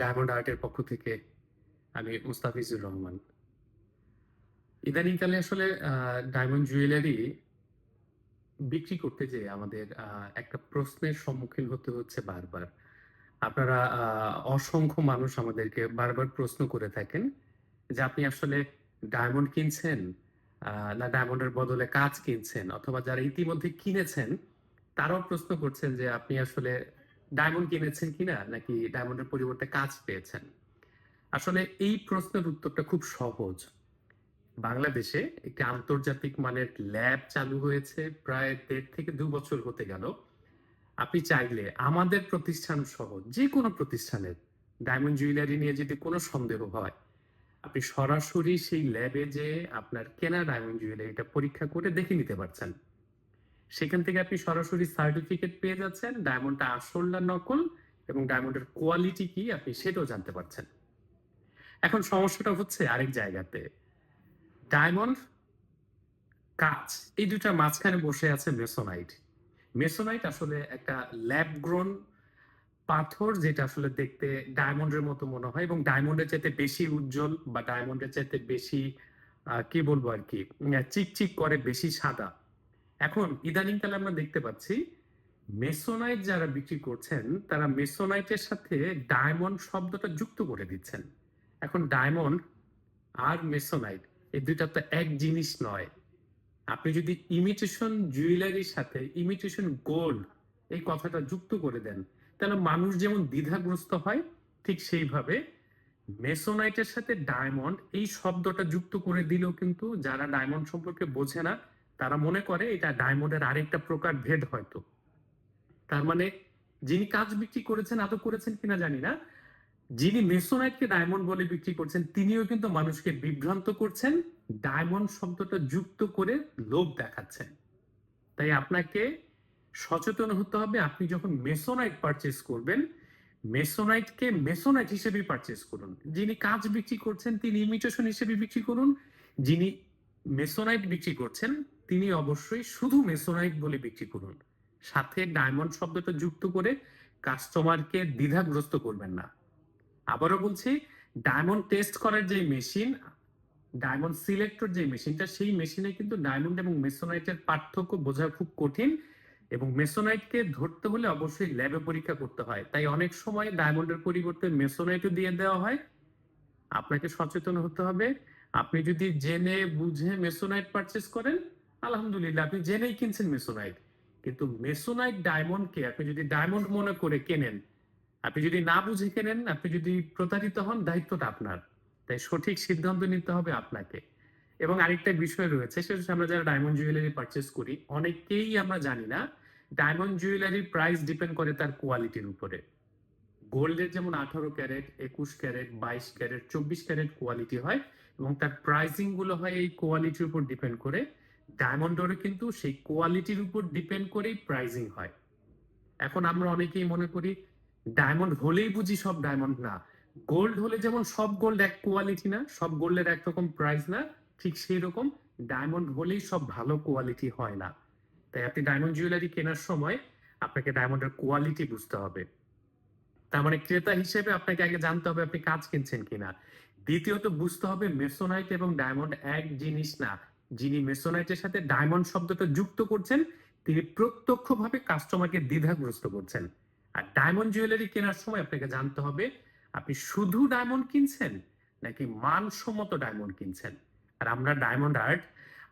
Diamond আর্টের পক্ষ থেকে আমি মুস্তাফিজুর রহমান। ইদানিংকালে আসলে ডায়মন্ড জুয়েলারি বিক্রি করতে যেয়ে আমাদের একটা প্রশ্নের সম্মুখীন হতে হচ্ছে বারবার। আপনারা অসংখ্য মানুষ আমাদেরকে বারবার প্রশ্ন করে থাকেন যে আপনি আসলে ডায়মন্ড কিনছেন না ডায়মন্ডের বদলে কাজ কিনছেন, অথবা যারা ইতিমধ্যে কিনেছেন, তারাও প্রশ্ন করছেন যে আপনি আসলে ডায়মন্ড কিনেছেন কিনা, নাকি ডায়মন্ডের পরিবর্তে কাজ পেয়েছেন? আসলে এই প্রশ্নের উত্তরটা খুব সহজ। বাংলাদেশে একটি আন্তর্জাতিক মানের ল্যাব চালু হয়েছে, প্রায় দেড় থেকে দু বছর হতে গেল। আপনি চাইলে আমাদের প্রতিষ্ঠান সহ যে কোনো প্রতিষ্ঠানের ডায়মন্ড জুয়েলারি নিয়ে যদি কোনো সন্দেহ হয়, আপনি সরাসরি সেই ল্যাবে যে আপনার কেনা ডায়মন্ড জুয়েলারিটা পরীক্ষা করে দেখে নিতে পারছেন। সেখান থেকে আপনি সরাসরি সার্টিফিকেট পেয়ে যাচ্ছেন ডায়মন্ডটা আসল না নকল এবং ডায়মন্ডের কোয়ালিটি কি আপনি সেটাও জানতে পারছেন। এখন সমস্যাটা হচ্ছে আরেক জায়গাতে। ডায়মন্ড কাচ, এই দুটার মাঝখানে বসে আছে মেসোনাইট মেসোনাইট আসলে একটা ল্যাব গ্রোন পাথর যেটা আসলে দেখতে ডায়মন্ডের মতো মনে হয় এবং ডায়মন্ডের চাইতে বেশি উজ্জ্বল বা ডায়মন্ডের চাইতে বেশি কি বলব আর কি চিকচিক করে, বেশি সাদা। এখন ইদানিংকালে আমরা দেখতে পাচ্ছি, মেসোনাইট যারা বিক্রি করছেন, তারা মেসোনাইটের সাথে ডায়মন্ড শব্দটা যুক্ত করে দিচ্ছেন। এখন ডায়মন্ড আর মেসোনাইট, এই দুইটা তো এক জিনিস নয়। আপনি যদি ইমিটেশন জুয়েলারির সাথে, ইমিটেশন গোল্ড এই কথাটা যুক্ত করে দেন, তাহলে মানুষ যেমন দ্বিধাগ্রস্ত হয়, ঠিক সেইভাবে মেসোনাইটের সাথে ডায়মন্ড এই শব্দটা যুক্ত করে দিলেও কিন্তু যারা ডায়মন্ড সম্পর্কে বোঝে না তারা মনে করে এটা ডায়মন্ডের আরেকটা প্রকার ভেদ হয়তো। তার মানে যিনি কাজ বিক্রি করেছেন, আদৌ করেছেন কিনা জানি না। যিনি মেসোনাইটকে ডায়মন্ড বলে বিক্রি করছেন, তিনিও কিন্তু মানুষকে বিভ্রান্ত করছেন, ডায়মন্ড শব্দটা যুক্ত করে লোভ দেখাচ্ছেন। তাই আপনাকে সচেতন হতে হবে, আপনি যখন মেসোনাইট পারচেস করবেন, মেসোনাইটকে মেসোনাইট হিসেবে পারচেস করুন। যিনি কাজ বিক্রি করছেন, তিনি ইমিটেশন হিসেবে বিক্রি করুন, যিনি মেসোনাইট বিক্রি করছেন তিনি অবশ্যই শুধু মেসোনাইট বলে বিক্রি করুন। সাথে ডায়মন্ড শব্দটা যুক্ত করে কাস্টমারকে দ্বিধাগ্রস্ত করবেন না। আবারও বলছি, ডায়মন্ড টেস্ট করার যে মেশিন, ডায়মন্ড সিলেক্টর যে মেশিনটা, সেই মেশিনে কিন্তু ডায়মন্ড এবং মেসোনাইটের পার্থক্য বোঝা খুব কঠিন এবং মেসোনাইটকে ধরতে হলে অবশ্যই ল্যাবে পরীক্ষা করতে হয়। তাই অনেক সময় ডায়মন্ডের পরিবর্তে মেসোনাইটও দিয়ে দেওয়া হয়। আপনাকে সচেতন হতে হবে। আপনি যদি জেনে বুঝে মেসোনাইট পারচেস করেন আলহামদুলিল্লাহ, আপনি জেনেই কিনছেন মেসোনাইট কিন্তু মেসোনাইট ডায়মন্ডকে আপনি যদি ডায়মন্ড মনে করে কেনেন, আপনি যদি না বুঝে কেনেন, আপনি যদি প্রতারিত হন, দায়িত্বটা আপনার। তাই সঠিক সিদ্ধান্ত নিতে হবে আপনাকে। এবং আরেকটা বিষয় রয়েছে, সেটা আমরা যারা ডায়মন্ড জুয়েলারি পারচেস করি অনেকেই আমরা জানি না ডায়মন্ড জুয়েলারির প্রাইস ডিপেন্ড করে তার কোয়ালিটির উপরে। গোল্ডের যেমন আঠারো ক্যারেট, একুশ ক্যারেট, বাইশ ক্যারেট, চব্বিশ ক্যারেট কোয়ালিটি হয়, এবং তার প্রাইসিংগুলো হয় এই কোয়ালিটির উপর ডিপেন্ড করে। ডায়মন্ডেরও কিন্তু সেই কোয়ালিটির উপর ডিপেন্ড করেই প্রাইজিং হয়। এখন আমরা অনেকেই মনে করি ডায়মন্ড হলেই বুঝি সব ডায়মন্ড না। গোল্ড হলে যেমন সব গোল্ড এক কোয়ালিটি না, সব গোল্ডের একরকম প্রাইস না, ঠিক সেই রকম ডায়মন্ড হলেই সব ভালো কোয়ালিটি হয় না। তাই আপনি ডায়মন্ড জুয়েলারি কেনার সময় আপনাকে ডায়মন্ডের কোয়ালিটি বুঝতে হবে। তার মানে ক্রেতা হিসেবে আপনাকে আগে জানতে হবে আপনি কাজ কিনছেন কিনা। দ্বিতীয়ত বুঝতে হবে মেসোনাইট এবং ডায়মন্ড এক জিনিস না যিনি মেসোনাইটের সাথে ডায়মন্ড শব্দটা যুক্ত করছেন, তিনি প্রত্যক্ষভাবে কাস্টমারকে দ্বিধাগ্রস্ত করছেন। আর ডায়মন্ড জুয়েলারি কেনার সময় আপনাকে জানতে হবে, আপনি শুধু ডায়মন্ড কিনছেন, নাকি মানসম্মত ডায়মন্ড কিনছেন? আর আমরা ডায়মন্ড আর্ট,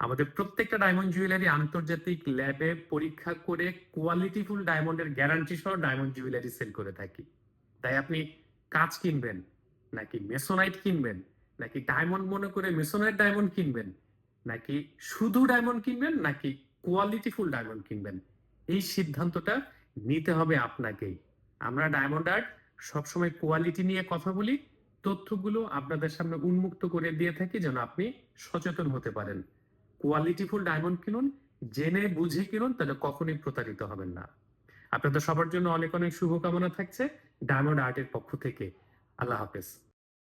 আমাদের প্রত্যেকটা ডায়মন্ড জুয়েলারি আন্তর্জাতিক ল্যাবে পরীক্ষা করে কোয়ালিটিফুল ডায়মন্ডের গ্যারান্টি সহ ডায়মন্ড জুয়েলারি সেল করে থাকি। তাই আপনি কাজ কিনবেন, নাকি মেসোনাইট কিনবেন, নাকি ডায়মন্ড মনে করে মেসোনাইট ডায়মন্ড কিনবেন নাকি শুধু ডায়মন্ড কিনবেন নাকি কোয়ালিটিফুল ডায়মন্ড কিনবেন? এই সিদ্ধান্তটা নিতে হবে আপনাকেই। আমরা ডায়মন্ড আর্ট সবসময় কোয়ালিটি নিয়ে কথা বলি, তথ্যগুলো আপনাদের সামনে উন্মুক্ত করে দিয়ে থাকি যেন আপনি সচেতন হতে পারেন। কোয়ালিটিফুল ডায়মন্ড কিনুন, জেনে বুঝে কিনুন, তাহলে কখনোই প্রতারিত হবেন না। আপনাদের সবার জন্য অনেক অনেক শুভকামনা থাকছে ডায়মন্ড আর্টের পক্ষ থেকে। আল্লাহ হাফেজ।